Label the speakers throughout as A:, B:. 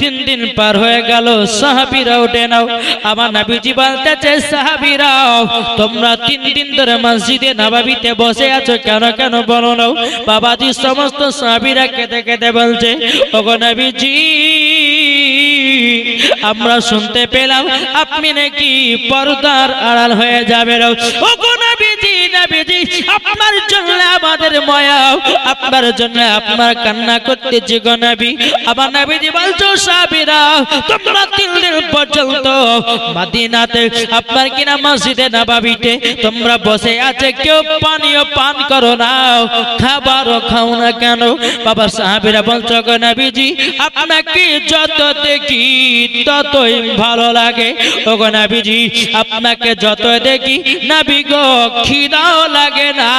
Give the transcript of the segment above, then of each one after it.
A: তিন দিন পার হয়ে গেল আমার নাবিজি বলতেছে, সাহাবিরাও, তোমরা তিন দিন ধরে মসজিদে নবাবিতে বসে আছো কেন কেন বলো নাও। বাবাজি সমস্ত সাহাবিরা কেঁদে কেঁদে বলছে, ওগো নবীজি, আমরা শুনতে পেলাম, আপনি নাকি পর্দার আড়াল হয়ে যাবেন ওগো নবীজি নবীজি, আপনার জন্য আমাদের মায়া। আপনার জন্য আপনার কান্না করতেছি গো নবী। আমার নবীজি বলছো, সাহাবীরা, তোমরা তিন দিন পর্যন্ত মদিনাতে, আপনার কিনা মসজিদে নবাবিতে, তোমরা বসে আছে, কেউ পানীয় পান করো না, খাবারও খাও না কেন? বাবা সাহাবীরা বলছো, গো নবীজি, আপনাকে যত দেখি, ততই ভালো লাগে। ও গো নবীজি, আপনাকে যত দেখি, নবী গো খিদাও লাগে না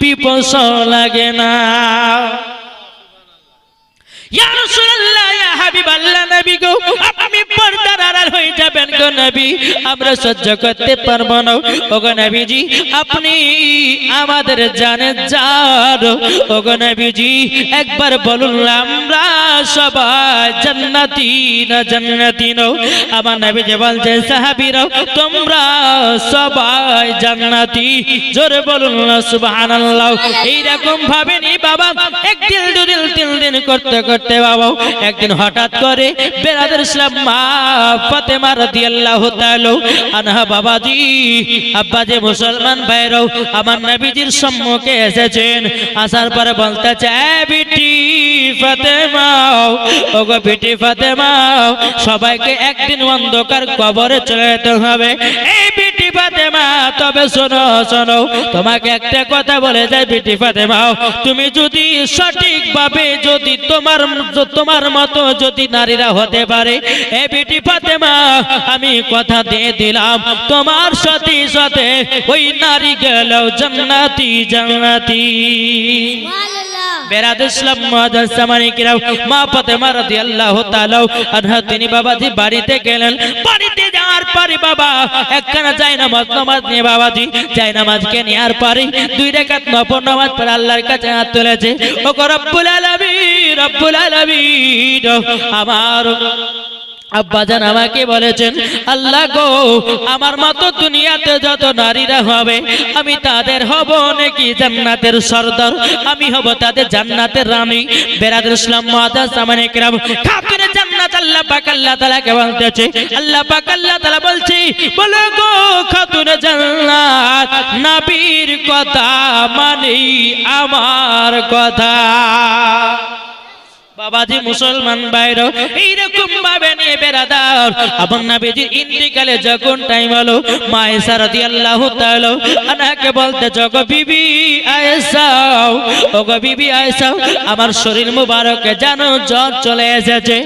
A: পিপস লাগে না। ইয়া করতে না। আপনি আমাদের জানে একবার বলুন, আমরা সবাই জান্নাতি না জান্নাতি নও? আমার নবীজি বলছে, সাহাবীরাও, তোমরা সবাই জান্নাতি। জোরে বলুন না, সুবহানাল্লাহ। ভাবে নি বাবা, একদিন দুদিন তিন দিন করতে করতে বাবা। একদিন হঠাৎ করে বেরাদের ইসলাম মা ফাতেমা রাদিয়াল্লাহু তাআলা আনহা বাবাজি, আব্বাজি মুসলমান ভাইরাও আমার নবীজির সম্মুখে এসেছেন। আসার পরে বলতে চায় বিটি ফাতেমা, ওগো বিটি ফাতেমা, সবাইকে একদিন অন্ধকার কবরে চলে যেতে হবে। এই ফাতেমা তবে শোনো শোনো তোমাকে একটা কথা বলে যায় বিটি ফাতেমা। তুমি যদি সঠিকভাবে যদি তোমার তোমার মতো যদি নারীরা হতে পারে এ বিটি ফাতেমা আমি কথা দিয়ে দিলাম তোমার সাথে সাথে ওই নারী গেল জান্নাতি জান্নাতি। বেরাদ ইসলাম মুআজ্জাজ কিরাম মা ফাতেমা রাদিয়াল্লাহু তাআলা আনহা তিনি বাবাজি বাড়িতে গেলেন। বাড়িতে যাওয়ার পরে বাবা একখানা যায় নামাজ নামাজ নিয়ে বাবাজি চাই নামাজকে নেওয়ার পরে দুই রাকাত নফল নামাজ পড়ে আল্লাহর কাছে হাত তুলেছে। ও রব্বুল আলামিন রব্বুল আলামিন, আমার আব্বাজান আমাকে বলেছেন আল্লাহ গো আমার মতো দুনিয়াতে যত নারীরা হবে আমি তাদের হব নাকি জান্নাতের সর্দার আমি হব তাদের জান্নাতের রানী বেরাদুল ইসলাম মুআদ্দাস সামানে کرام খাতুনে জান্নাত আল্লাহ পাক আল্লাহ তাআলা কে বলতেছে আল্লাহ পাক আল্লাহ তাআলা বলছি বলো গো খাতুনে জান্নাত নবীর কথা মানি আমার কথা বাবাজি মুসলমান বাইরে এইরকম ভাবে নিয়ে বেড়াদার। আমার নবীজির ইন্তিকালে যখন টাইম হলো মা এসা রাদিয়াল্লাহু তাআলা আনাকে বলতে, জগ বিবি আয়েশাও ওগো বিবি আয়েশাও আমার শরীর মুবারকে জানো, জ্বর চলে এসেছে।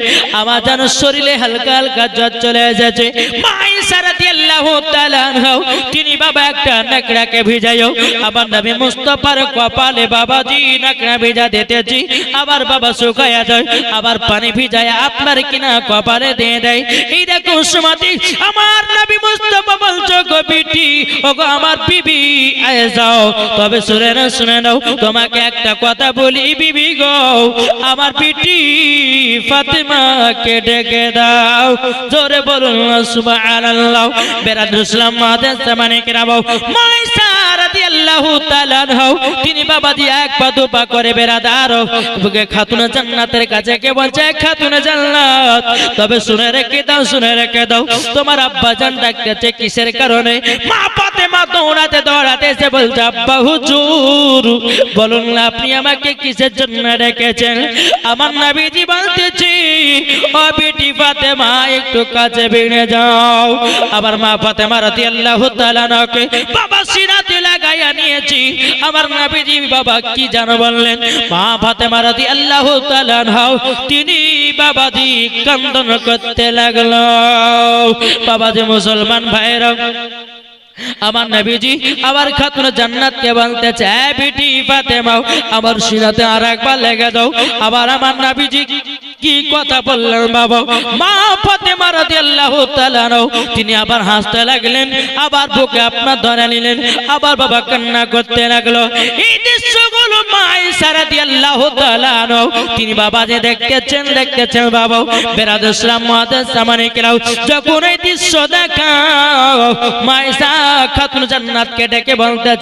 A: আমার জানো শরীরে হালকা হালকা জ্বর চলে এসেছে। মা তিনি বাবা একটা নাকড়াকে ভিজাইও। আমার নবী মুস্তাফার কপালে বাবাজি, নাকড়া ভিজা দিতেছি। আবার বাবা শুকায়া যায় আবার পানি ভিজায় আপনার কিনা কপালে দিয়ে দেয়। এই দেখো সুমাতি, আমার নবী মুস্তাফা বলছো, গো বিটি, ওগো আমার বিবি, আয় যাও, তবে শুনে না শুনে নাও, তোমাকে একটা কথা বলি বিবি গো, আমার বিটি ফাতেমাকে ডেকে দাও, জোরে বলুন সুবহানাল্লাহ বেরাদুল ইসলাম মাদ্রাসা মানে কিরাবো। মাইসা রাদিয়াল্লাহু তাআলা তিনি বাবাজি এক পা দু পা করে বেরাদার বুকে জান্নাতের কাছে কে বলছে, খাতুন জান্নাত। তবে শুনে রেখে দাও, শুনে রেখে দাও, তোমার আব্বা জান ডাকতেছে কিসের কারণে? মা ফাতেমা দৌড়াতে দৌড়াতে এসে বলছে, আব্বা হুজুর, বলুন না আপনি আমাকে কিসের জন্য রেখেছেন আমার নবীজি বলতেছি, ও বেটি ফাতেমা, একটু কাছে বেড়ে যাও। আবার মা ফাতেমা রাদিয়াল্লাহু তাআলা নাকে বাবা সিরাতে লাগাইয়া নিয়েছি আমার নবীজি বাবা কি জানো বললেন? মা ফাতেমা তাআলা নাও তিনি কান্দন করতে মুসলমান আমার নবীজি আবার খাতুন জান্নাত কে বলতে চায়, বিটি ফাতেমাও, আমার সিনাতে আর একবার লেগে দাও। আবার আমার নবীজি কি কথা বললেন বাবা? মা ফাতেমা রাদিয়াল্লাহু তাআলা তিনি আবার হাসতে লাগলেন, আবার বুকে আপনার ধরে নিলেন, আবার বাবা কান্না করতে লাগল। এই দৃশ্যগুলো তিনি বাবা যে বাবা। কেলাও যখন এই দৃশ্য খাতুন জান্নাতকে ডেকে বলতে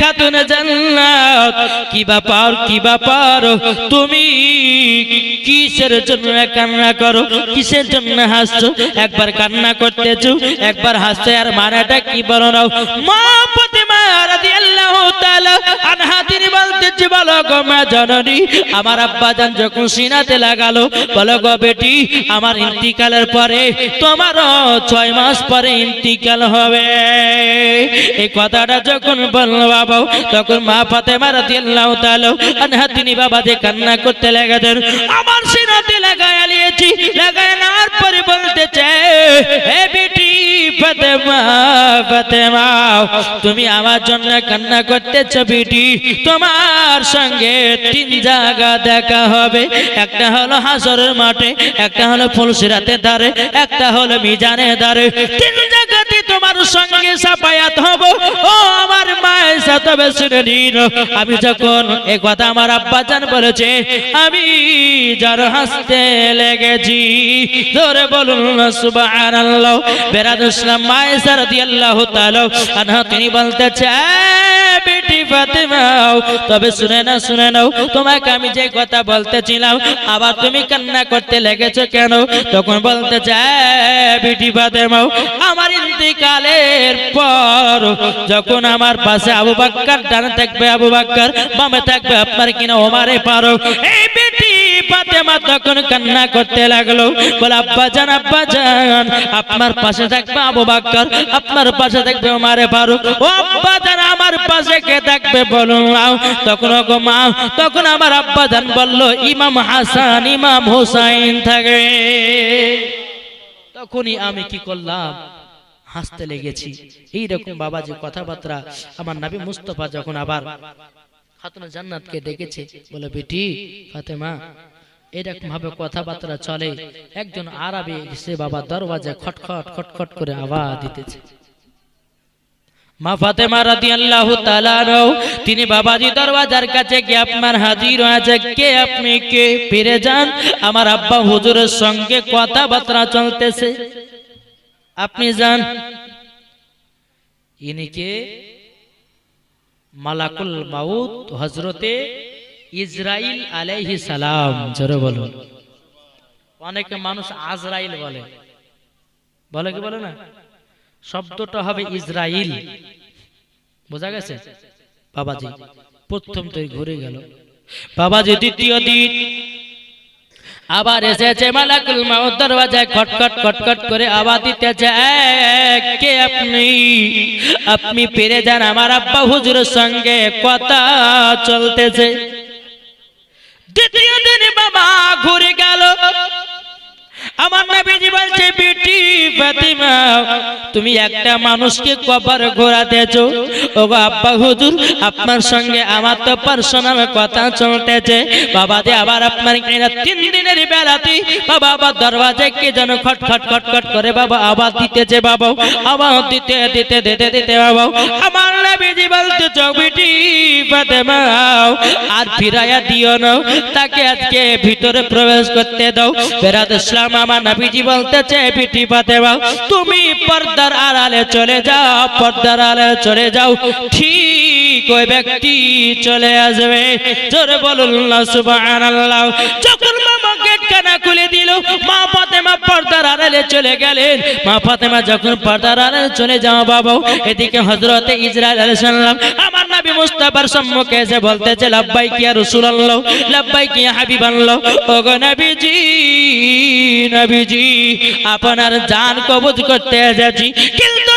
A: খাতুন জান্নাত, কি ব্যাপার কি ব্যাপার? তুমি কিসের জন্য কান্না করো? কিসের জন্য হাসছো? একবার কান্না করতেছো, একবার হাসছো আর মানাটা কি বলো নাও? মা ফাতেমা রাদিয়াল্লাহু তাআলা আনহা, তিনি বলতেছে, বলো গো মা জননী, আমার আব্বা জান যখন সিনাতে লাগালো, বলো গো বেটি, আমার ইন্তিকালের পরে তোমারও ছয় মাস পরে ইন্তিকাল হবে। এই কথাটা যখন বলল বাবা, তখন মা ফাতেমা রাদিয়াল্লাহু তাআলা আনহা, তিনি বাবা যে কান্না করতে লেগেছেন আমার সিনাতে লাগায় লিয়েছি লাগায় নেওয়ার পরে বলতেছে হে বেটি ফাতেমা ফাতেমা, তুমি আমার জন্য কান্না করতেছ বেটি। তোমার সঙ্গে তিন জায়গা দেখা হবে। একটা হলো হাসরের মাঠে, একটা হলো ফুলসিরাতে ধারে, একটা হলো মিজানে ধারে। তিন জায়গাতে তোমার সঙ্গে সাফায়াত হব। ও আমার মায়ের সাথে শুনে নিন আমি যখন এ কথা আমার আব্বা জান বলেছে, আমি যার হাসতে লেগেছি ধরে বলুন না, সুবহানাল্লাহ। বেরাদ ইসলাম মায়ের রাদিয়াল্লাহু তাআলা আনহা তিনি বলতে চায় আবার তুমি কান্না করতে লেগেছো কেন? তখন বলতে চাই বেটি ফাতেমা আমার পর যখন আমার পাশে আবু বাক্কার ডানে থাকবে, আবু বাক্কার বামে থাকবে, আপনার কিনা ওমারে পারো। এই ফাতেমা তখন কান্না করতে লাগল। বলে, আব্বা জান আব্বা জান, আপনার পাশে থাকবে আবু বাক্কার, আপনার পাশে থাকবে ওমারে ফারুক। ও আব্বা জান, আমার পাশে কে থাকবে বলুন তখন গো মা, তখন আমার আব্বা জান বলল, ইমাম হাসান, ইমাম হোসাইন থাকে। তখনই আমি কি করলাম? হাসতে লেগেছি। এইরকম বাবা যে কথাবার্তা আমার নাবি মুস্তফা যখন আবার খাতুন জান্নাতকে ডেকেছে, বলে, বেটি, ফাতেমা এরকম ভাবে কথাবার্তা চলে। একজন আরবি সে বাবা দরওয়াজা খটখট খটখট করে আওয়াজ দিতেছে। মা ফাতেমা রাদিয়াল্লাহু তাআলা আনহু তিনি বাবাজি দরওয়াজার কাছে গিয়ে আপনার হাজির হয়েছে কে আপনি কে ফিরে যান? আমার আব্বা হুজুরের সঙ্গে কথাবার্তা চলতেছে। আপনি যান। ইনি কে? মালাকুল মাউত হজরতে ইসরাইল আলাইহি সালাম জোরে বলুন। অনেকে মানুষ আজরাইল বলে। বলে কি বলে না? শব্দটা হবে ইসরাইল বোঝা গেছে? বাবাজি প্রথম তো ঘুরে গেল। বাবাজি দ্বিতীয় দিন। আবার এসেছে মালাকুল মাউত দরওয়াজায় খটখট খটখট করে আওয়াজ দিতেছে "এই, কে আপনি? আপনি পেরে যান আমার আব্বা হুজুরের সঙ্গে কথা চলতেছে। দ্বিতীয় দিন বাবা ঘুরে গেল। আমার নবীজি বলছে, বেটি ফাতিমা, তুমি একটা মানুষকে কবর ঘোরাতেছো ও গো আব্বা হুজুর, আপনার সঙ্গে আমার তো পার্সোনাল কথা চলতেছে। বাবা দে আবার আপনার তিন দিনের বেলাতে বাবা আবার দরওয়াজায় কে যেন খট খট খট খট করে বাবা আবার দিতেছে বাবা। আবার দিতে দিতে দিতে দিতে বাবা। আমার নবীজি বলতে বেটি ফাতেমা, আর ফিরাইয়া দিও না। তাকে আজকে ভিতরে প্রবেশ করতে দাও। বেরাদ ইসলাম আমার নবীজি বলতেছে বিটি ফাতেমা তুমি পর্দার আড়ালে চলে যাও, পর্দার আড়ালে চলে যাও। ঠিক ওই ব্যক্তি চলে আসবে? জোরে বলুন না, সুবহানাল্লাহ। যখন মামা গেট কানা খুলে দিল, মা ফাতেমা পর্দার আড়ালে চলে গেলেন। মা ফাতেমা যখন পর্দার আড়ালে চলে যাও বাবা, এদিকে হযরতে ইসরাইল আলাইহিস সালাম আমার নবী মুস্তাফার সম্মুখে এসে বলতেছে লাব্বাই কি আর রাসূলুল্লাহ লাব্বাই কি হাবিবাল্লাহ। ওগো নবীজি নবীজি, আপনার জান কবজ করতে এসেছি। কিন্তু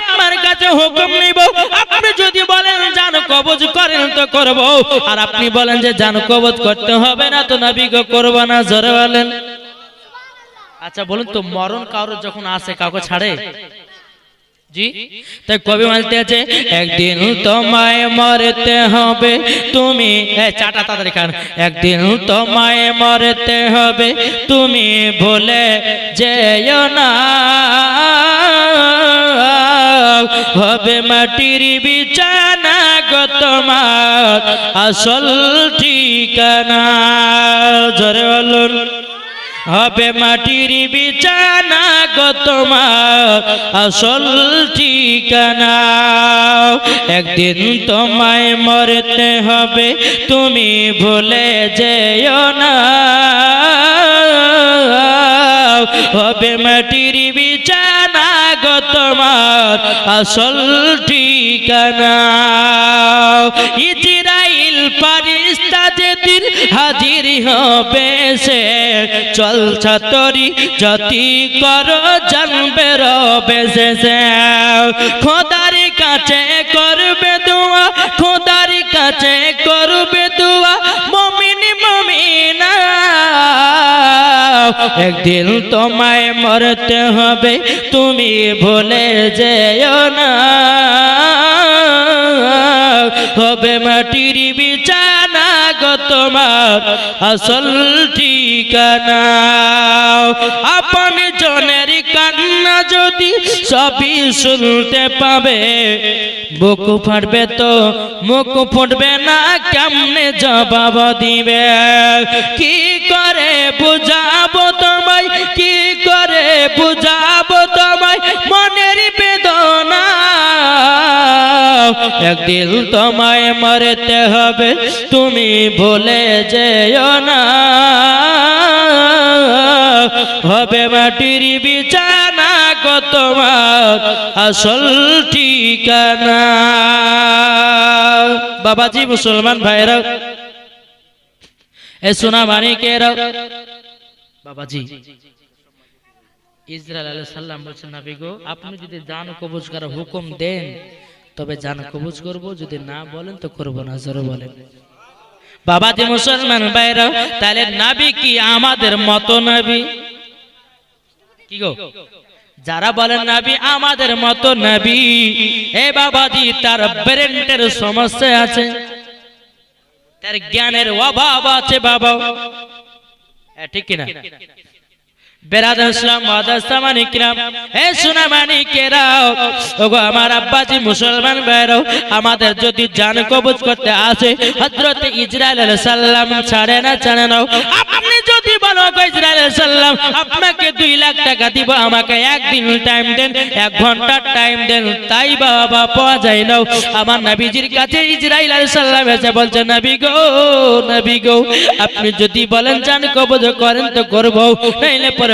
A: আপনার কাছে হুকুম নিব? আপনি যদি বলেন, জান কবজ করেন তো করব। আর আপনি বলেন যে, জান কবজ করতে হবে না তো নবী গো করব না। জোরে বলেন। আচ্ছা বলুন তো, মরণ কারোর যখন আসে, কাউকে ছাড়ে? জি? তাই কবি বলতে আছে একদিন তোমায় মরতে হবে তুমি চাটা তাড়াতাড়ি খান। একদিন তোমায় মরতে হবে তুমি ভুলে যেও না। হবে মাটির বিছানা গো তোমার আসল ঠিকানা। জোরে বলুন। হবে মাটির বিছানা গো তোমার, আসল ঠিকানা। একদিন তোমায় মরতে হবে, তুমি ভুলে যেও না। হবে মাটির বিছানা গো তোমার, আসল ঠিকানা। ইজরাইল পারিস্তা যেদিন হাজির হবে, সে চল ছাতরি যতি কর জানবে রবে। খোদার কাছে করবে দোয়া, খোদার কাছে করবে দোয়া, মমিন মমিনা একদিন তোমায় মরতে হবে, তুমি ভুলে যেও না হবে মাটির তোমার আসল ঠিকানা। আপন জনের কান্না যদি সবই শুনতে পাবে, বুক ফাটবে তো মুখ ফুটবে না, কেমনে জবাব দিবে? কি করে বুঝাবো তোমায়, কি করে বুঝাবো তোমায়? মনের বেদনা একদিন তোমায় মরতে হবে, তুমি ভুলে যেও না। হবে মাটির বিছানা গো তোমার আসল ঠিকানা। বাবাজি, মুসলমান ভাইরা এ সোনা মানিকেরা বাবাজি ইসরায়েল আলাইহিস সালাম বলছেন নবী গো আপনি যদি জান কবজ করার হুকুম দেন তবে জান কবজ করব যদি না বলেন তো করব না জোরে বলেন। বাবাজি মুসলমান ভাইরা তাহলে নাবি কি আমাদের মতো নবী? কি গো? যারা বলেন নবী আমাদের মতো নবী এ বাবাজি তার ব্রেন্টের সমস্যা আছে। তার জ্ঞানের অভাব আছে বাবা। এ, ঠিক কিনা? বেরাদার ইসলাম ভাইরাও, আমাদের যদি জান কবজ করতে আসে, হযরত ইসরাইল আলাইহিস সালাম ছাড়ে না ছাড়ে না আপনি যদি বলো আলাইহিস সালাম, আপনাকে 2 লাখ টাকা দিব, আমাকে একদিন টাইম দেন, এক ঘণ্টা টাইম দেন, তাই বাবা পাওয়া যায় না আমার নবীজির কাছে ইসরাইল আলাইহিস সালাম এসে বলছে, নবী গো নবী গো, আপনি যদি বলেন জান কবজ করেন তো করব, নাইলে পরে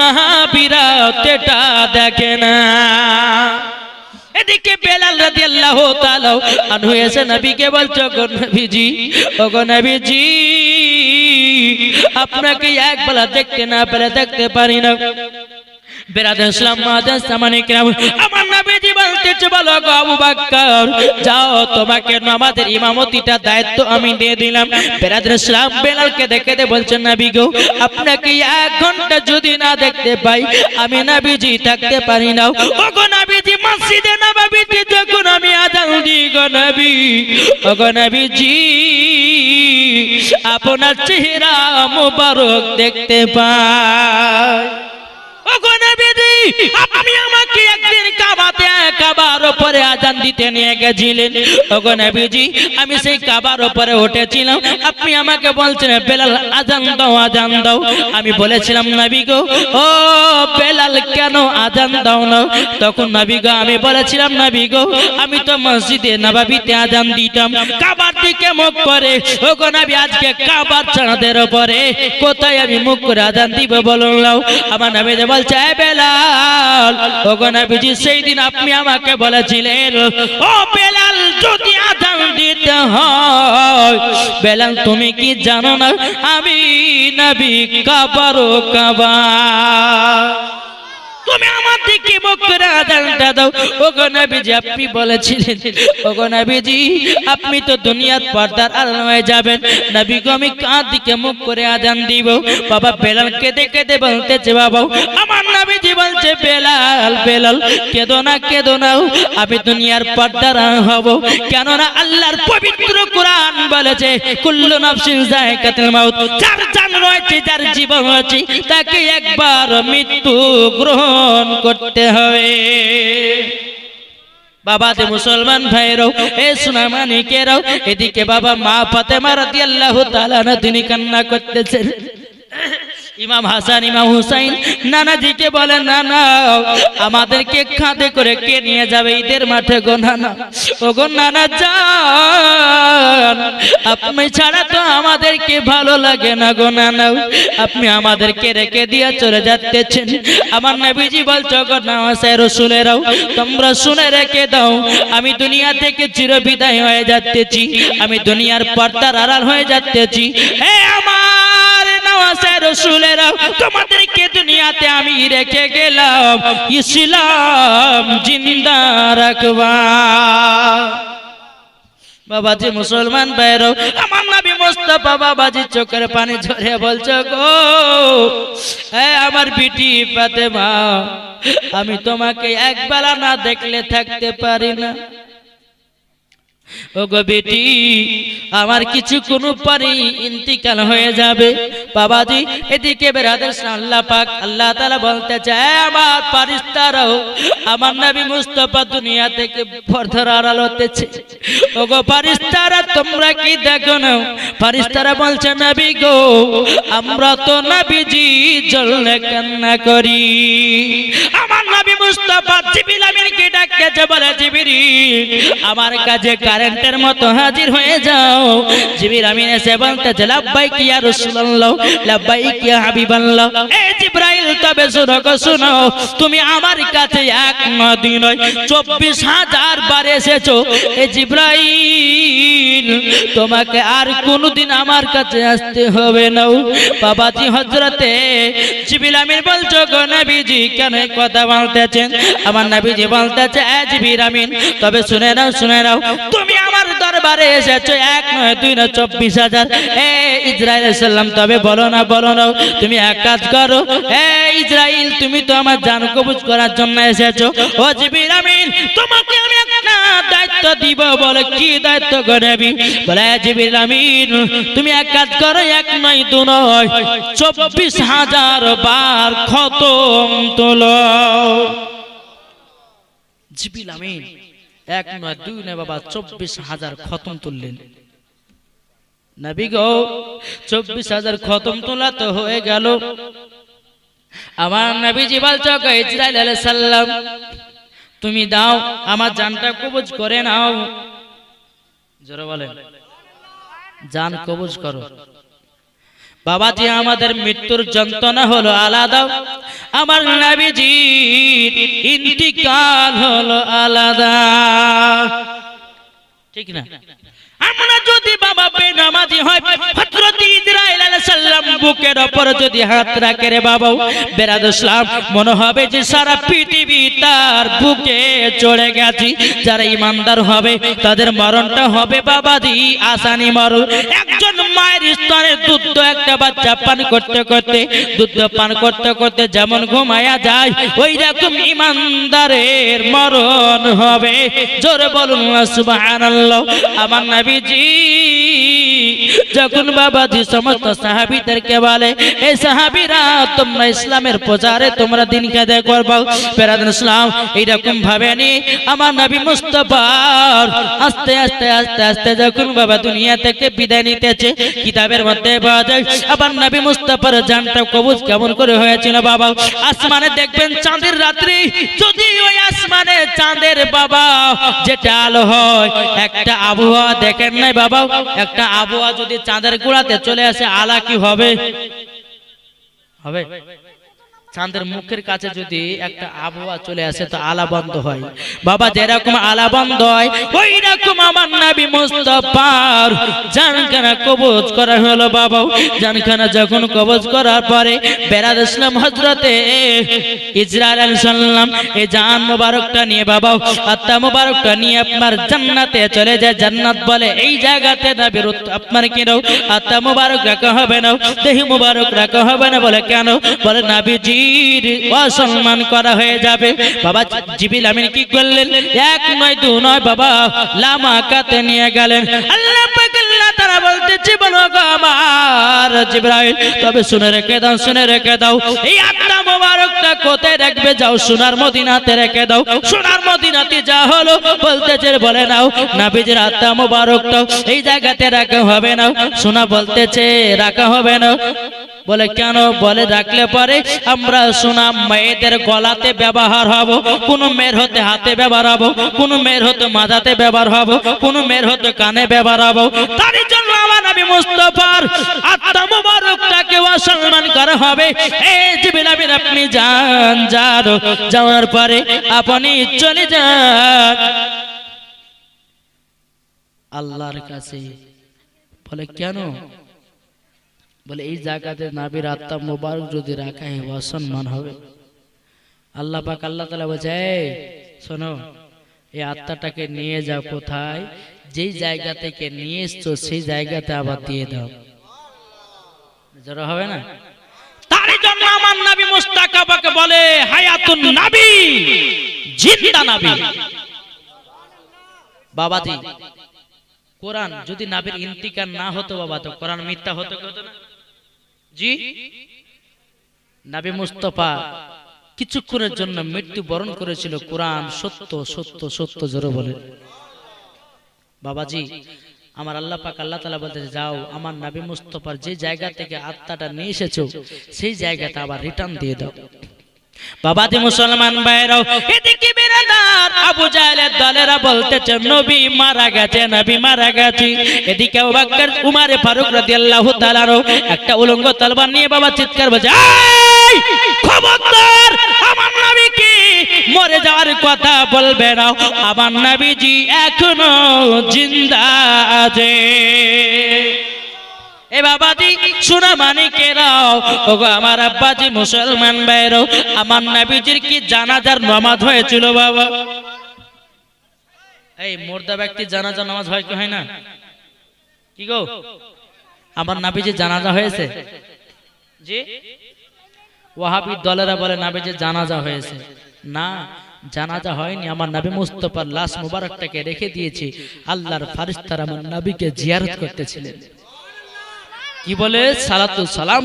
A: সাহাবীরা সেটা দেখে না। এদিকে বেলাল রাদিয়াল্লাহু তাআলা আনহু এসে নবীকে বলছো গো নবীজি ও গো নবীজি, আপনাকে একবেলা দেখতে না পেলে দেখতে পারি না। বেরাদ ইসলাম মাদার সামানে কিরাম আমার বলতেছে বলো গো আবু বকর যাও, তোমাকে নামাজের ইমামতিটা দায়িত্ব আমি দিয়ে দিলাম। বেরাদ ইসলাম বেলালকে দেখে দে বলছেন, নবী গো, আপনাকে এক ঘণ্টা যদি না দেখতে পাই, আমি নবীজি থাকতে পারি না। ও গো নবীজি, মসজিদে নববীতে যখন আমি আজান দিই গো নবী। ও গো নবীজি, আপনার চেহারা মোবারক দেখতে পাই। আপনি আমাকে আমি বলছেন বেলাল, আজান দাও আজান দাও। আমি বলেছিলাম, নবী গো, ও বেলাল, কেন আজান দাও না? তখন আমি বলেছিলাম আমি তো মসজিদে নবাবিতে আজান দিতাম। কাবার মুখ ওগো আজকে কাবার কোথায় আমি মুখ করে আজান দিব বলুন আমার নবী বলছে বেলাল, ওগো নবীজি, সেই দিন আপনি আমাকে বলেছিলেন, ও বেলাল, যদি আজান দিতে হয়, বেলাল, তুমি কি জানো না? আমি নবী কাবারো কাবা তুমি আমার দিকে মুখ করে আজানটা দাও? ওগো নবীজি, আপনি বলেছিলেন, ওগো নবীজি, আপনি তো দুনিয়ার পর্দার আড়াল হয়ে যাবেন। নবী গো, আমি কার দিকে মুখ করে আদান দিব। বাবা বেলাল কেঁদে কেঁদে বলতেছে বাবা আমার নবীজি বলছে বেলাল বেলাল, কেঁদো না কেঁদো না আমি দুনিয়ার পর্দার হব। কেননা আল্লাহর পবিত্র কোরআন বলেছে, কুল্লু নাফসিন যায়কাতুল মাউত, যার জান রয়েছে, যার জীবন আছে তাকে একবার মৃত্যু গ্রহণ করতে হবে। বাবা যে মুসলমান ভাইরাও এ সুনামানিকেরাও এদিকে বাবা মা ফাতেমা রাদিয়াল্লাহু তাআলা না তিনি কান্না করতেছেন। ইমাম হাসান, ইমাম হুসাইন, নানাজিকে বলে, না না, আমাদেরকে খাঁদে করে কে নিয়ে যাবে? ঈদের মাঠে গো নানা। ও গো নানা যান আপনি ছাড়া তো আমাদেরকে ভালো লাগে না গো নানা। আপনি আমাদেরকে রেখে দিয়ে চলে যাচ্ছেন। আমার নবীজি বলছো গো নামাসে রসুলেরাও তোমরা শুনে রেখে দাও। আমি দুনিয়া থেকে চির বিদায় হয়ে যাচ্তেছি আমি দুনিয়ার পর্দার আড়াল হয়ে যাচ্তেছি হে আমার তোমাদেরকে দুনিয়াতে আমি রেখে গেলাম। ইসলাম জিন্দা রাখবা। বাবাজি মুসলমান বাইর আমার নবী মোস্তফা বাবাজি চোখের পানি ঝরে বলছো, গো হ্যাঁ আমার বিটি পাতে মা আমি তোমাকে একবেলা না দেখলে থাকতে পারি না। ও গো বেটি, আমার কিছু কোন পরে ইন্তিকাল হয়ে যাবে। বাবাজি, এদিকে বেরাদের আল্লাহ পাক, আল্লাহ তাআলা বলতে চায় আমার পারিস্তারাও আমার নবী মুস্তাফা দুনিয়া থেকে পর্দার আড়াল হতেছে। ও গো পারিস্তারা তোমরা কি দেখো না? পারিস্তারা বলছে, নবী গো, আমরা তো নবীজি জললে কান্না করি। আমার নবী মুস্তাফা জিবিল আমিনকে ডাকতেছে বলে জিবির আমার কাছে কারেন্টের মতো হাজির হয়ে যাও। জিবির আমিন এসে বলতেছে, লাব্বাইক ইয়া রাসূলুল্লাহ, লাব্বাইক ইয়া হাবিবাল্লাহ। এ জিব্রাইল, তবে শুনো গো, শুনো, তুমি আমার কাছে এক নয় নয়, চব্বিশ হাজার বার এসেছ। এ জিব্রাইল, তোমাকে আর কোনদিন আমার কাছে আসতে হবে না। বাবাজি হজরতে জিবিল আমিন বলছো, গো নবীজি, কেন কথা বলতেছেন, আমার নাবিজি বলতেছে আমিন, তবে শুনে নাও শুনে নাও, তুমি আমার দরবারে এসেছ এক নয় দুই নয় চব্বিশ হাজার। এ ইসরায়েল সাল্লাম তবে বলো না বলো না, তুমি এক কাজ করো। এ ইসরায়েল তুমি তো আমার জান কবুজ করার জন্য এসেছ। ও জিবির আমিন, তোমাকে আমি দায়িত্ব দিব বলে, কি দায়িত্ব করবি বলে এ জিবির আমিন, তুমি এক কাজ করো, এক নয়, দু নয়, চব্বিশ হাজার বার খতম তোলো। জিবিল আমিন, এক নয়, দুই নয়, বাবা, চব্বিশ হাজার খতম তুললেন। নবী গো, চব্বিশ হাজার খতম তোলা তো হয়ে গেল। আমার নবীজি বলছো ইসরাইল আলাইহিস সালাম তুমি দাও, আমার জানটা কবজ করে নাও। জোরে বলেন। জান কবজ করো। বাবাজি, আমাদের মৃত্যুর যন্ত্রণা হলো আলাদা। আমার নাবিজি, ইন্তিকাল হলো আলাদা। ঠিক না? আমরা যদি বাবা বেনামাজি হয়, হযরত ইসরাইল আলাইহিস সালাম বুকের উপর যদি হাত রাখে রে বাবা, বেরাদ ইসলাম, মনে হবে যে সারা পৃথিবী তার বুকে চড়ে গেছে। যারা ইমানদার হবে, তাদের মরণটা হবে বাবাজি আসানি মরণ। একজন মায়ের স্তনে দুধ একটা বাচ্চা পান করতে করতে, দুধ পান করতে করতে যেমন ঘুমায়া যায় ওই রকম ইমানদারের মরণ হবে। জোরে বলুন সুবহানাল্লাহ। আমার নবীজি, যখন বাবাজি সমস্ত সাহাবীদেরকে বলে, এই সাহাবীরা, তোমরা ইসলামের প্রচারে তোমরা দিন কাদে করব পেরাদ ইসলাম, এইরকম ভাবে নি? আমার নবী মুস্তফার আস্তে আস্তে আস্তে আস্তে যখন বাবা দুনিয়া থেকে বিদায় নিতেছে, কিতাবের মধ্যে পাওয়া যায় আবার নবী মুস্তফার জানটা কবুজ কেমন করে হয়েছিল বাবা? আসমানে দেখবেন চাঁদের রাত্রি, যদি ওই আসমানে চাঁদের বাবা, যেটা আলো হয়, একটা আবহাওয়া দেখেন নাই বাবা। একটা আবহাওয়া যদি চাঁদের গোড়াতে চলে আসে আলা কি হবে? হবে। চাঁদের মুখের কাছে যদি একটা আবহাওয়া চলে আসে তো আলা বন্ধ হয়। বাবা যেরকম আলা বন্ধ হয় ওই রকম আমার নাবি মুস্তফার। জানখানা কবজ করা হলো বাবা জানখানা যখন কবজ করার পরে বেড়াদ ইসলাম হজরতে ইসরায়েল আলাইহিস সালাম এই জান মোবারকটা নিয়ে বাবা আত্মা মোবারকটা নিয়ে আপনার জান্নাতে চলে যায়। জান্নাত বলে এই জায়গাতে নবীর উত- আপনার কেন আত্মা মোবারক রাখা হবে না দেহি মোবারক রাখা হবে না। বলে কেন? বলে নাবিজির অসম্মান করা হয়ে যাবে। বাবা জিবিল আমিন কি করলেন? এক নয়, দু নয়, বাবা, লামা কাতে নিয়ে গেলেন। আল্লাহ তারা বলতে, জীবন আমার তবে শুনে রেখে দাও, শুনে রেখে দাও। এই মোবারকটা রাখবে? যাও সোনার মদিনাতে রেখে দাও। সোনার মদিনাতে যা হলো বলতেছে বলে নাও, নাবিজের আত্মা মোবারকটা এই জায়গাতে রাখা হবে না। সোনা বলতেছে রাখা হবে না। বলে, কেন? বলে রাখলে পরে আমরা সোনা মেয়েদের গলাতে ব্যবহার হব, কোন মেয়ের হতে হাতে ব্যবহার হব, কোন মেয়ের হতে মাথাতে ব্যবহার হব, কোন মেয়ের হতে কানে ব্যবহার হব। তার জন্য আমার নবী মুস্তফার আত্মা মুবারকটাকে অসম্মান করা হবে। এই জিবিল আমিন, আপনি যান যান। যাওয়ার পরে আপনি চলে যান। আল্লাহর কাছে বলে, কেন? বলে এই জায়গাতে নাবির আত্মা মোবারক যদি রাখা হয় অসম্মান হবে। আল্লাহ পাক আল্লাহ তালা বলছে "এই, শোনো এই আত্মাটাকে নিয়ে যাও কোথায়? যেই জায়গা থেকে নিয়ে এসছো সেই জায়গাতে আবার দিয়ে দাও। জড়ো হবে না? তার জন্য আমার নবী মুস্তাকাবাকে বলে হায়াতুন নবী জিন্দা নবী। বাবাজি কোরআন যদি নাবির ইন্তিকার না হতো বাবা তো কোরআন মিথ্যা হতো হতো না? জি? নাবি মুস্তফা, কিছুক্ষণের জন্য মৃত্যু বরণ করেছিল কোরআন সত্য সত্য সত্য জোরে বলে। বাবাজি, আমার আল্লাহ পাক আল্লাহ তালা বলতে যাও, আমার নাবি মুস্তফার যে জায়গা থেকে আত্মাটা নিয়ে এসেছ, সেই জায়গাটা আবার রিটার্ন দিয়ে দাও। বাবাজি মুসলমান ভাইরাও এদিকে বিরাদার আবু জাহেলের দলেরা বলতেছে নবী মারা গেছে নবী মারা গেছে। এদিকে আবু বকর উমারে ফারুক রাদিয়াল্লাহু তাআলারও একটা উলঙ্গ তলবার নিয়ে বাবা চিৎকার বলছে এই খবরদার আমার নবীকে মরে যাওয়ার কথা বলবে না। আমার নবীজি এখনও জিন্দা আছে। এ বাবাজি সোনা মানিকেরাও ওগো আমার আব্বাজি মুসলমান ভাইরাও আমার নবীজির কি জানাজার নামাজ হয়েছিল বাবা? এই মুর্দা ব্যক্তি জানাজা নামাজ হয় কি হয় না? কি গো? আমার নাবিজি জানাজা হয়েছে? জি? ওয়াহাবি দলেরা বলে, নাবিজি জানাজা হয়েছে। না, জানাজা হয়নি। আমার নবী মুস্তফার লাশ মুবারকটাকে রেখে দিয়েছি। আল্লাহর ফারিস্তারা আমার নবীকে জিয়ারত করতেছিলেন। কি বলে? সালাতু সালাম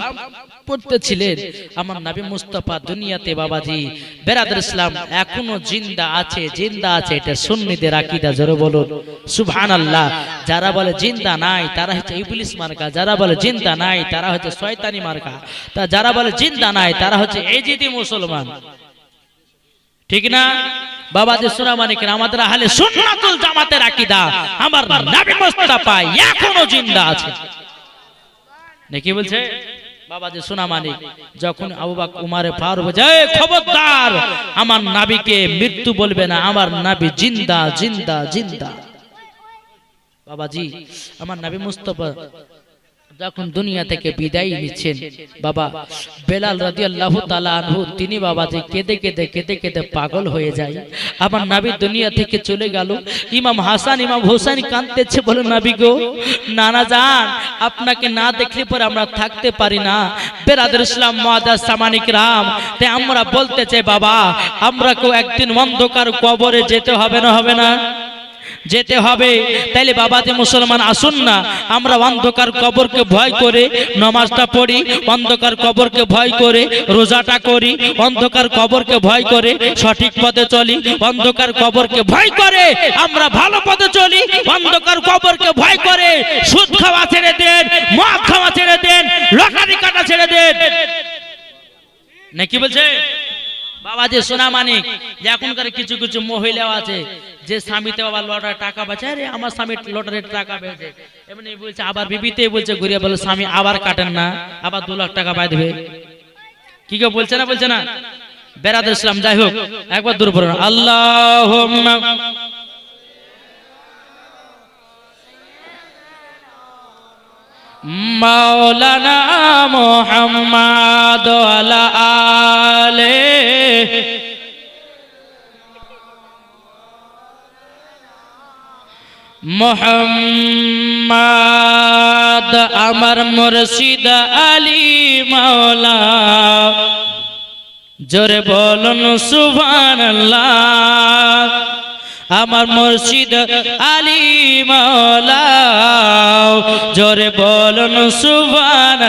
A: পড়তেছিলেন। আমার নবী মুস্তফা দুনিয়াতে বাবাজি। বেরাদুল ইসলাম এখনও জিন্দা আছে জিন্দা আছে। এটা সুন্নিদের আকীদা, জোরে বলুন। সুবহানাল্লাহ। যারা বলে জিন্দা নাই, তারা হচ্ছে ইবলিস মার্কা। যারা বলে জিন্দা নাই, তারা হচ্ছে শয়তানি মার্কা। তা যারা বলে জিন্দা নাই, তারা হচ্ছে এজিদি মুসলমান। ঠিক না? বাবা যে সোনা মানিকের আমাদের আহলে সুন্নাতুল জামাতের আকীদা। আমার নবী মুস্তাফা এখনও জিন্দা আছে। নাকি বলছে বাবা যে সোনা মানিক যখন আবু বাক উমারে হয়ে যায় খবরদার আমার নাবিকে মৃত্যু বলবে না আমার নাবি জিন্দা জিন্দা। জিন্দা। বাবাজি আমার নাবি মুস্তফা যখন দুনিয়া থেকে বিদায় নিচ্ছেন বাবা বেলাল রাদিয়াল্লাহু তাআলা আনহু তিনি বাবা যে কেঁদে কেঁদে কেঁদে কেঁদে পাগল হয়ে যায়। আমার নাবি দুনিয়া থেকে চলে গেল। ইমাম হাসান ইমাম হোসেন কাঁদতেছে বলে নাবি গো নানা যান আপনাকে না দেখলে পরে আমরা থাকতে পারি না। বেরাদুল ইসলাম মুআদ্দাস সামানিক রাম তাই আমরা বলতে চাই বাবা আমরা কেউ একদিন অন্ধকার কবরে যেতে হবে না হবে না। যেতে হবে। তাইলে বাবাতে মুসলমান আসুন না। আমরা অন্ধকার কবরকে ভয় করে নমাজটা পড়ি, অন্ধকার কবরকে ভয় করে রোজাটা করি, অন্ধকার কবরকে ভয় করে সঠিক পথে চলি, অন্ধকার কবরকে ভয় করে আমরা ভালো পথে চলি, অন্ধকার কবরকে ভয় করে সুদ খাওয়া ছেড়ে দেন, মদ খাওয়া ছেড়ে দেন, লটারি কাটা ছেড়ে দেন। নাকি বলছে? বাবা যে সোনা মানিক, যে এখনকার কিছু কিছু মহিলাও আছে, যে স্বামীতে বাবা লটারি টাকা বাঁচে আরে আমার স্বামী লটারে টাকা পেয়েছে। এমনি বলছে, আবার বিবিতে বলছে, ঘুরিয়ে বলে, স্বামী আবার কাটেন না, আবার দু লাখ টাকা পাই দেবে। কি কেউ বলছে না বলছে না? বেড়াতে ইসলাম, যাই হোক, একবার দূর পড়ুন আল্লাহ মৌলানা মোহাম্মদ আলে মোহাম্মদ আমার মুর্শিদ আলী মাওলা। জোরে বলুন সুভান আমার মুর্শিদ আলী মাওলা। জোরে বলুন সুভান